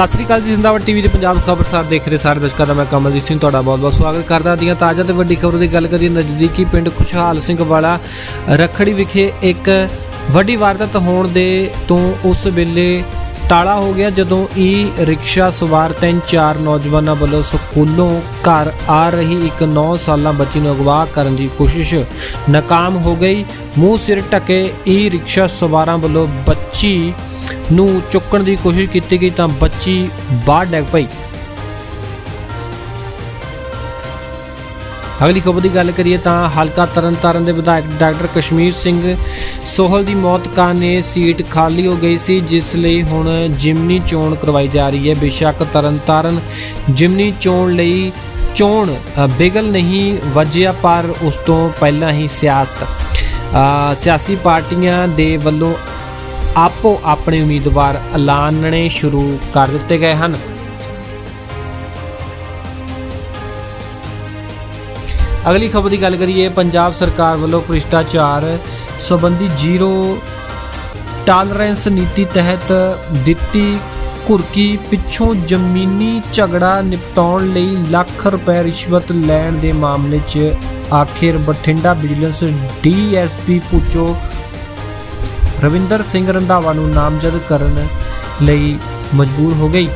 ਸਤਿ ਸ੍ਰੀ ਅਕਾਲ ਜੀ, ਜ਼ਿੰਦਾਬਾਦ ਟੀਵੀ ਦੇ ਪੰਜਾਬ ਖਬਰਸਾਰ ਦੇਖ ਰਹੇ ਸਾਰੇ ਦਰਸ਼ਕਾਂ ਦਾ ਮੈਂ ਕਮਲਜੀਤ ਸਿੰਘ ਤੁਹਾਡਾ ਬਹੁਤ-ਬਹੁਤ ਸਵਾਗਤ ਕਰਦਾ। ਦੀਆਂ ਤਾਜ਼ਾ ਤੇ ਵੱਡੀ ਖਬਰ ਦੀ ਗੱਲ ਕਰੀਏ ਨਜ਼ਦੀਕੀ ਪਿੰਡ ਖੁਸ਼ਹਾਲ ਸਿੰਘ ਵਾਲਾ ਰਖੜੀ ਵਿਖੇ ਇੱਕ ਵੱਡੀ ਵਾਰਦਾਤ ਹੋਣ ਦੇ ਤੋਂ ਉਸ ਵੇਲੇ ਟਾਲਾ ਹੋ ਗਿਆ ਜਦੋਂ ਈ ਰਿਕਸ਼ਾ ਸਵਾਰ ਤਿੰਨ ਚਾਰ ਨੌਜਵਾਨਾਂ ਵੱਲੋਂ ਸਕੂਲੋਂ ਘਰ ਆ ਰਹੀ ਇੱਕ 9 ਸਾਲਾਂ ਬੱਚੀ ਨੂੰ ਅਗਵਾ ਕਰਨ ਦੀ ਕੋਸ਼ਿਸ਼ ਨਾਕਾਮ ਹੋ ਗਈ। ਮੂੰਹ ਸਿਰ ਢਕੇ ਈ ਰਿਕਸ਼ਾ ਸਵਾਰਾਂ ਵੱਲੋਂ ਬੱਚੀ ਨੂੰ ਚੁੱਕਣ ਦੀ ਕੋਸ਼ਿਸ਼ ਕੀਤੀ ਗਈ ਤਾਂ ਬੱਚੀ ਬਾਹਰ ਡਿੱਗ ਪਈ। ਅਗਲੀ ਖਬਰ ਦੀ ਗੱਲ ਕਰੀਏ ਤਾਂ ਹਲਕਾ ਤਰਨਤਾਰਨ ਦੇ ਵਿਧਾਇਕ ਡਾਕਟਰ ਕਸ਼ਮੀਰ ਸਿੰਘ ਸੋਹਲ ਦੀ ਮੌਤ ਕਾਰਨ ਸੀਟ ਖਾਲੀ ਹੋ ਗਈ ਸੀ ਜਿਸ ਲਈ ਹੁਣ ਜਿਮਨੀ ਚੋਣ ਕਰਵਾਈ ਜਾ ਰਹੀ ਹੈ। ਬੇਸ਼ੱਕ ਤਰਨਤਾਰਨ ਜਿਮਨੀ ਚੋਣ ਲਈ ਚੋਣ ਅ, ਬਿਗਲ ਨਹੀਂ ਵੱਜਿਆ ਪਰ ਉਸ ਤੋਂ ਪਹਿਲਾਂ ਹੀ ਸਿਆਸਤ ਅ, ਸਿਆਸੀ ਪਾਰਟੀਆਂ ਦੇ ਵੱਲੋਂ ਆਪੋ ਆਪਣੇ ਉਮੀਦਵਾਰ ਐਲਾਨਣੇ ਸ਼ੁਰੂ ਕਰ ਦਿੱਤੇ ਗਏ ਹਨ। ਅਗਲੀ ਖਬਰ ਦੀ ਗੱਲ ਕਰੀਏ, ਪੰਜਾਬ ਸਰਕਾਰ ਵੱਲੋਂ ਭ੍ਰਿਸ਼ਟਾਚਾਰ ਸੰਬੰਧੀ ਜ਼ੀਰੋ ਟਾਲਰੈਂਸ ਨੀਤੀ ਤਹਿਤ ਦਿੱਤੀ ਘੁਰਕੀ ਪਿੱਛੋਂ ਜ਼ਮੀਨੀ ਝਗੜਾ ਨਿਪਟਾਉਣ ਲਈ ਲੱਖ ਰੁਪਏ ਰਿਸ਼ਵਤ ਲੈਣ ਦੇ ਮਾਮਲੇ 'ਚ ਆਖਿਰ ਬਠਿੰਡਾ ਵਿਜੀਲੈਂਸ ਡੀਐਸਪੀ ਪੁੱਛੋ ਰਵਿੰਦਰ ਸਿੰਘ ਰੰਧਾਵਾ ਨੂੰ ਨਾਮਜ਼ਦ ਕਰਨ ਲਈ ਮਜਬੂਰ ਹੋ ਗਈ।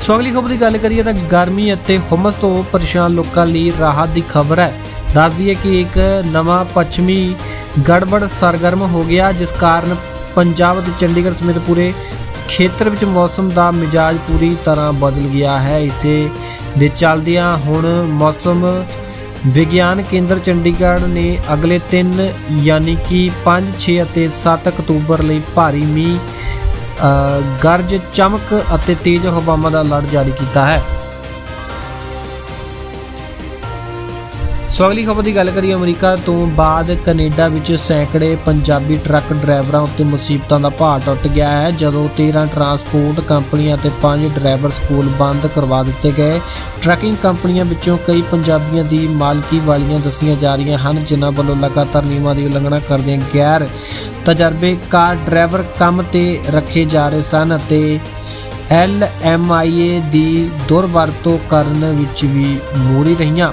ਸੋ ਅਗਲੀ ਖਬਰ ਦੀ ਗੱਲ ਕਰੀਏ ਤਾਂ ਗਰਮੀ ਅਤੇ ਹੁਮਸ ਤੋਂ ਪਰੇਸ਼ਾਨ ਲੋਕਾਂ ਲਈ ਰਾਹਤ ਦੀ ਖਬਰ ਹੈ। ਦੱਸਦੀ ਹੈ ਕਿ ਇੱਕ ਨਵਾਂ ਪੱਛਮੀ ਗੜਬੜ ਸਰਗਰਮ ਹੋ ਗਿਆ, ਜਿਸ ਕਾਰਨ ਪੰਜਾਬ ਅਤੇ ਚੰਡੀਗੜ੍ਹ ਸਮੇਤ ਪੂਰੇ ਖੇਤਰ ਵਿੱਚ ਮੌਸਮ ਦਾ ਮਿਜਾਜ ਪੂਰੀ ਤਰ੍ਹਾਂ ਬਦਲ ਗਿਆ ਹੈ। ਇਸੇ ਦੇ ਚੱਲਦਿਆਂ ਹੁਣ ਮੌਸਮ ਵਿਗਿਆਨ ਕੇਂਦਰ ਚੰਡੀਗੜ੍ਹ ਨੇ ਅਗਲੇ 3 ਯਾਨੀ ਕਿ 5 6 ਅਤੇ 7 ਅਕਤੂਬਰ ਲਈ ਭਾਰੀ ਮੀਂਹ ਗਰਜ, ਚਮਕ ਅਤੇ ਤੇਜ਼ ਹਵਾਵਾਂ ਦਾ ਅਲਰਟ ਜਾਰੀ ਕੀਤਾ ਹੈ। ਸੋ ਅਗਲੀ ਖਬਰ ਦੀ ਗੱਲ ਕਰੀਏ ਅਮਰੀਕਾ ਤੋਂ ਬਾਅਦ ਕੈਨੇਡਾ ਵਿੱਚ ਸੈਂਕੜੇ ਪੰਜਾਬੀ ਟਰੱਕ ਡਰਾਈਵਰਾਂ ਉੱਤੇ ਮੁਸੀਬਤਾਂ ਦਾ ਭਾਰ ਟੁੱਟ ਗਿਆ ਹੈ, ਜਦੋਂ 13 ਟਰਾਂਸਪੋਰਟ ਕੰਪਨੀਆਂ ਅਤੇ 5 ਡਰਾਈਵਰ ਸਕੂਲ ਬੰਦ ਕਰਵਾ ਦਿੱਤੇ ਗਏ। ਟਰੱਕਿੰਗ ਕੰਪਨੀਆਂ ਵਿੱਚੋਂ ਕਈ ਪੰਜਾਬੀਆਂ ਦੀ ਮਾਲਕੀ ਵਾਲੀਆਂ ਦੱਸੀਆਂ ਜਾ ਰਹੀਆਂ ਹਨ, ਜਿਨ੍ਹਾਂ ਵੱਲੋਂ ਲਗਾਤਾਰ ਨਿਯਮਾਂ ਦੀ ਉਲੰਘਣਾ ਕਰਦਿਆਂ ਗੈਰ ਤਜਰਬੇਕਾਰ ਡਰਾਈਵਰ ਕੰਮ ਤੇ ਰੱਖੇ ਜਾ ਰਹੇ ਸਨ ਅਤੇ ਐਲ ਐਮ ਆਈ ਏ ਦੀ ਦੁਰਵਰਤੋਂ ਕਰਨ ਵਿੱਚ ਵੀ ਮੋੜੀ ਰਹੀਆਂ।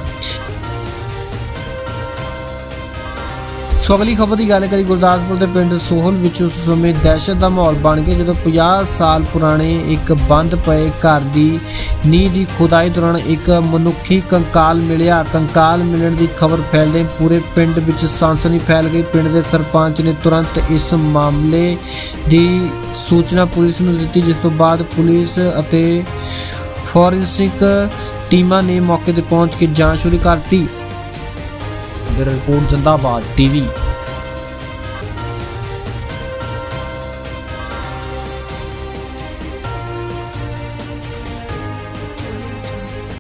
ਸੋ ਅਗਲੀ ਖਬਰ ਦੀ ਗੱਲ ਕਰੀ ਗੁਰਦਾਸਪੁਰ ਦੇ ਪਿੰਡ ਸੋਹਲ ਵਿੱਚ ਉਸ ਸਮੇਂ ਦਹਿਸ਼ਤ ਦਾ ਮਾਹੌਲ ਬਣ ਗਿਆ, ਜਦੋਂ 50 ਸਾਲ ਪੁਰਾਣੇ ਇੱਕ ਬੰਦ ਪਏ ਘਰ ਦੀ ਨੀਂਹ ਦੀ ਖੁਦਾਈ ਦੌਰਾਨ ਇੱਕ ਮਨੁੱਖੀ ਕੰਕਾਲ ਮਿਲਿਆ। ਕੰਕਾਲ ਮਿਲਣ ਦੀ ਖਬਰ ਫੈਲਦੇ ਪੂਰੇ ਪਿੰਡ ਵਿੱਚ ਸਾਂਸਨੀ ਫੈਲ ਗਈ। ਪਿੰਡ ਦੇ ਸਰਪੰਚ ਨੇ ਤੁਰੰਤ ਇਸ ਮਾਮਲੇ ਦੀ ਸੂਚਨਾ ਪੁਲਿਸ ਨੂੰ ਦਿੱਤੀ, ਜਿਸ ਤੋਂ ਬਾਅਦ ਪੁਲਿਸ ਅਤੇ ਫੋਰੈਂਸਿਕ ਟੀਮਾਂ ਨੇ ਮੌਕੇ ਤੇ ਪਹੁੰਚ ਕੇ ਜਾਂਚ ਸ਼ੁਰੂ ਕਰਤੀ। ਬਿਊਰੋ ਰਿਪੋਰਟ ਜਿੰਦਾਬਾਦ ਟੀਵੀ